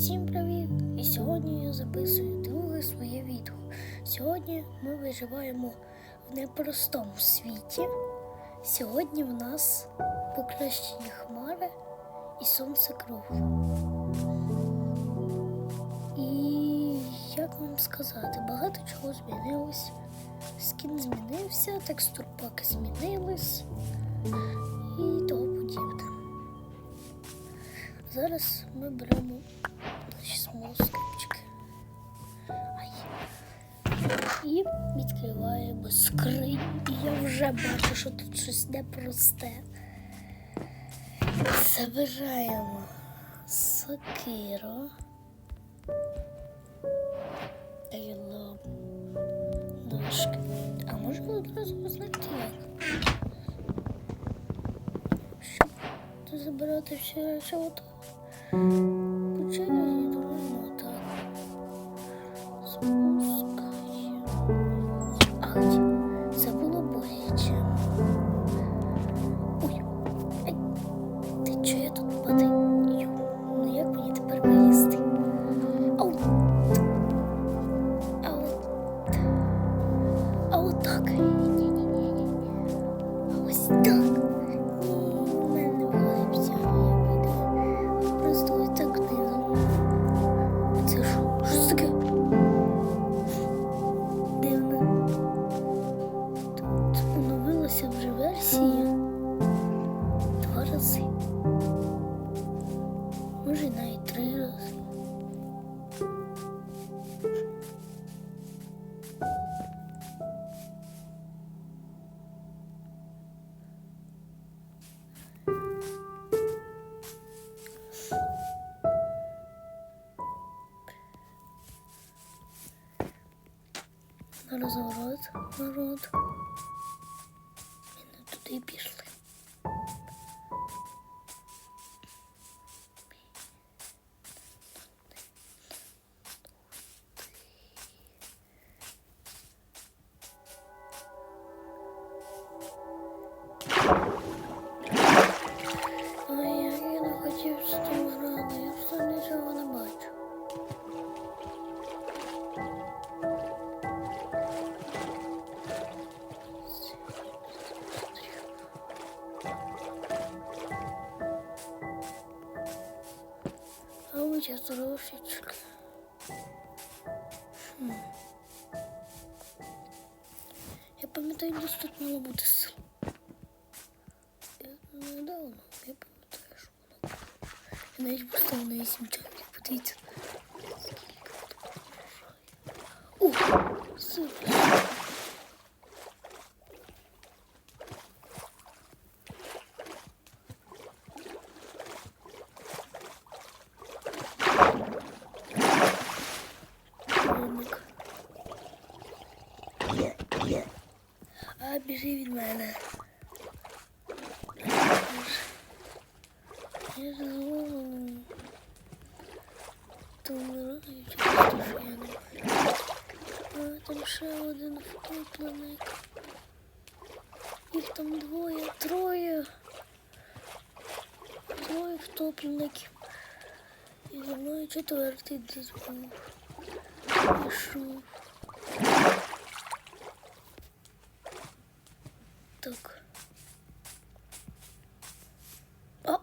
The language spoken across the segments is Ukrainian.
Всім привіт! І сьогодні я записую друге своє відео. Сьогодні ми виживаємо в непростому світі. Сьогодні в нас покращені хмари і сонце кругле. І як вам сказати, багато чого змінилось. Скін змінився, текстурпаки змінились і того подібне. Зараз ми беремо наші смолоскипчики. Ай. І відкриваємо скринь. І я вже бачу, що тут щось непросте. Забираємо сокиру. Дошки. А може одразу знайти як? Щоб забирати всі речі от oldu. Bunlar. тут мало бути сил. Я недавно, я пам'ятаю, що воно було. Я навіть поставив на 8 чоловік, подивіться. О, супер. Я зловлений. То я не бачу. А ще один втопленик. Їх там двоє, троє. Троє втоплеників. І за мною четвертий десь був. Пішов. Так. А!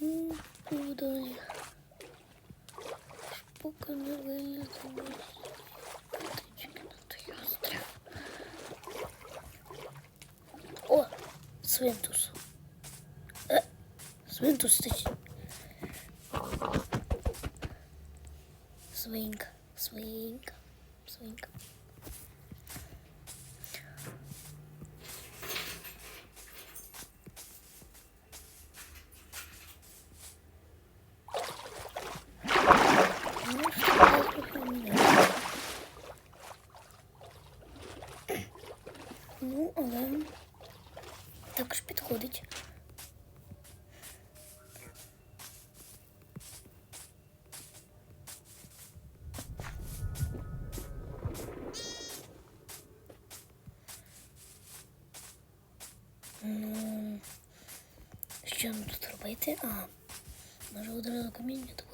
Ну, далі. Поки не виліземо. Птички на той острів. О! Свинтус. Е, свинтус. Свинка, свинка, що нам тут робити? А, Може одразу каміння добудемо.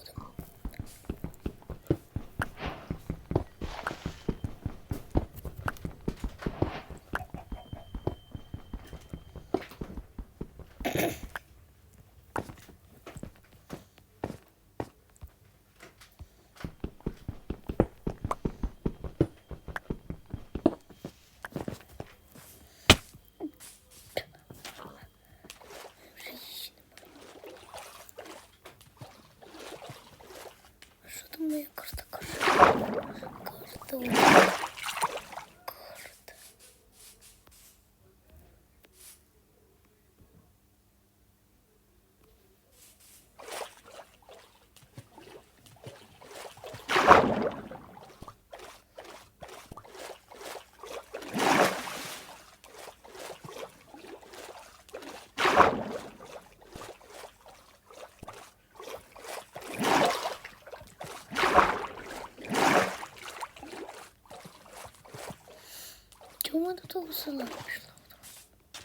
Чому до того села пішла?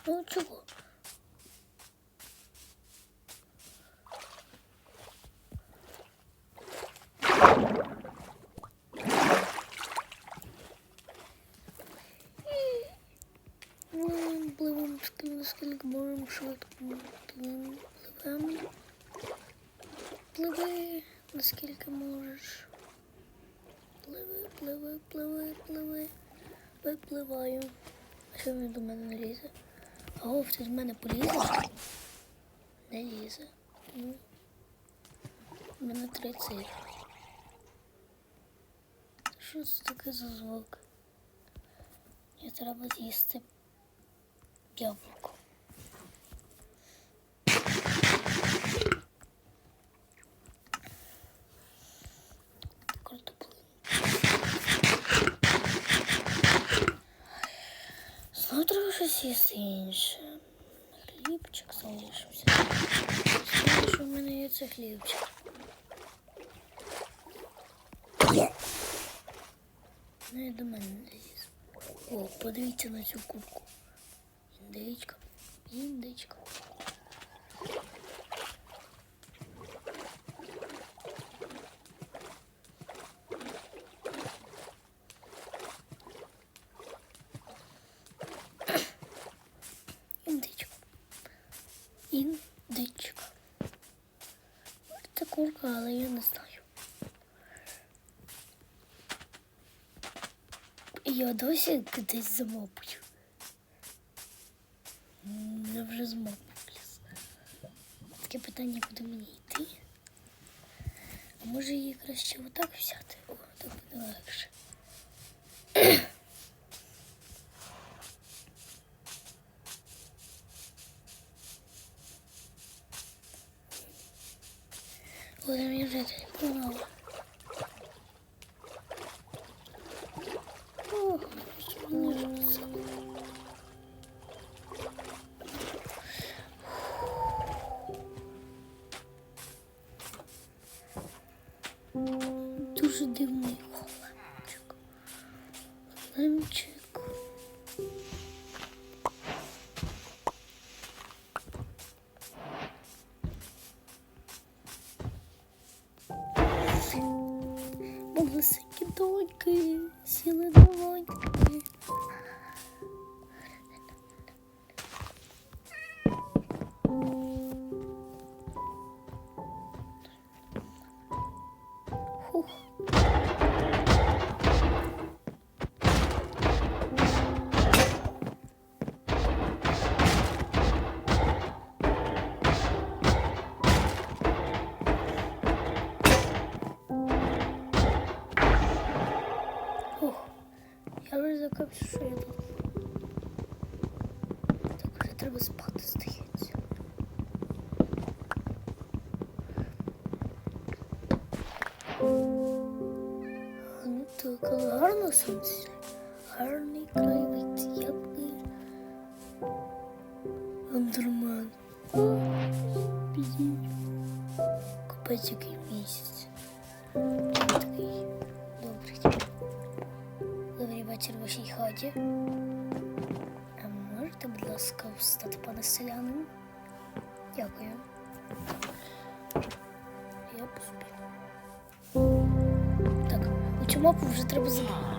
Ну чого? Ну, Пливемо скільки, наскільки можемо швидко. Пливемо, пливемо. Пливи, наскільки можеш. Випливаю. Що він до мене не лізе? А о, ти до мене полізе? Не лізе. Ну. У мене три цифри. Що це таке за звук? Мені треба з'їсти яблуко. Картоплину. Знову щось інше. Хлібчик залишився. Знаю, що в мене є це хлібчик. Ну, я до мене не ліз. О, подивіться на цю кубку. Індичка. Індичка. Індичка. Це але я не знаю. Я досі десь замовпую. Я вже змовпуюсь. Таке питання, куди мені йти. А може її краще отак взяти? О, так буде легше. Куди мені жити? Погнала. Ох, Малесенькі доньки сіли на сонце, гарний край краєвид, яблук, андерман, купець який місяць. Такий добрий. Добрий вечір в вашій хаті. А можете, будь ласка, встати пане селянин? Дякую. Я поспів. Так, у цю мапу вже треба забрати.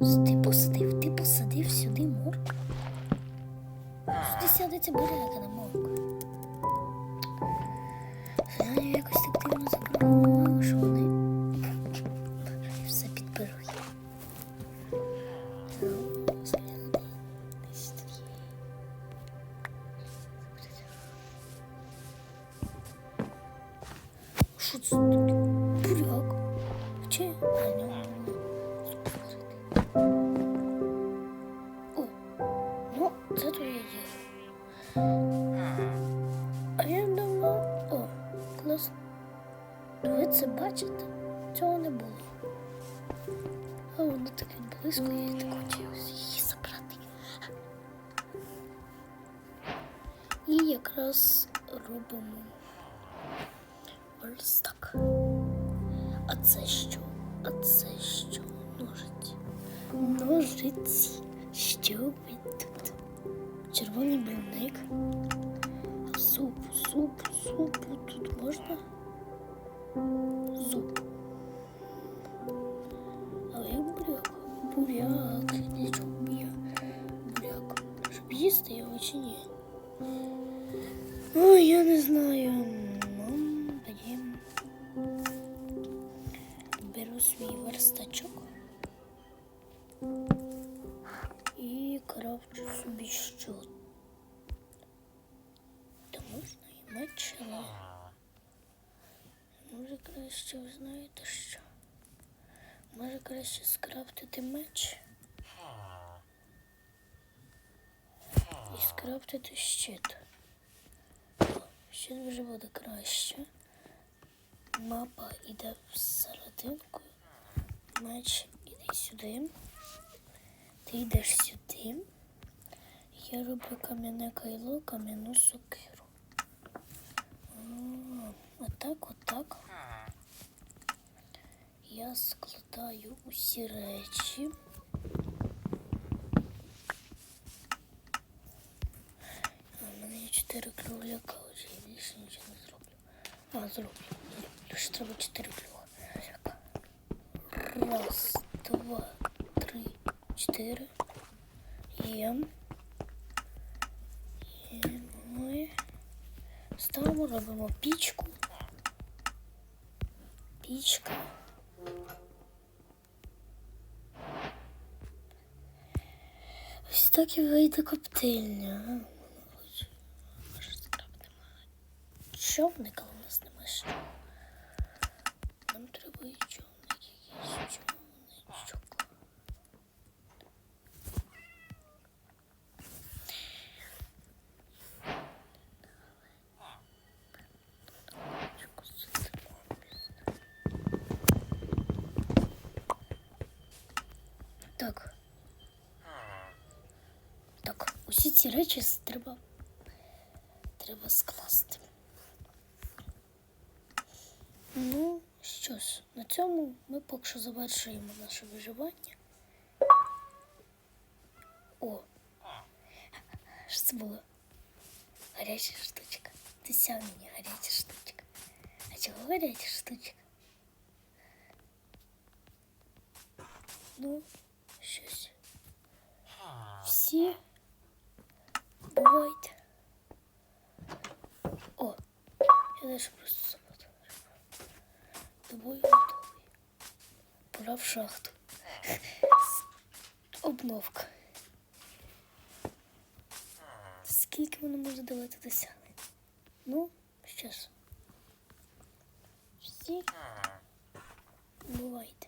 Ти посадив, ти посадив сюди морку? Сюди сядеться буряка на морку. Я якось так дивно запрограмувала, що вони все. Десь. Що це ось так. А це що? А це що? Ножиці. Ножиці. Що ви тут? Червоний брівник. Супу, супу, супу. Тут можна? Зуб. А як буряк? Буряк. Нічого я. Буряк. Щоб їсти його чи ні? Ой, я не знаю. Краще скрафтити меч. І скрафтити щит. Щит вже буде краще. Мапа йде всерединку. Меч іди сюди. Ти йдеш сюди. Я роблю кам'яне кайло, кам'яну сокиру. Отак, отак. Я складаю усі речі. А в мене є чотири кругляка, отже я більше нічого не зроблю. А, зроблю. Зроблю. Ще треба чотири кругляка. Раз, два, три, чотири. Є. Є. Ми ставимо, робимо пічку. Пічка. Так і вийде коптильня. Може, скрафтимо човник, але у нас немає що. Нам треба і човник якийсь човничок. Так. Так, усі ці речі с- треба, треба скласти. Ну, що ж, на цьому ми поки що завершуємо наше виживання. О! Що це було? Гаряча штучка. Ти сяв мені гаряча штучка. А чого гаряча штучка? Ну, щось. Всі бувають. О, Я дальше просто забуду. Тобою готовий. Пора в шахту. Обновка. Скільки воно може давати досягнень? Ну, ж. Всі. Бувайте.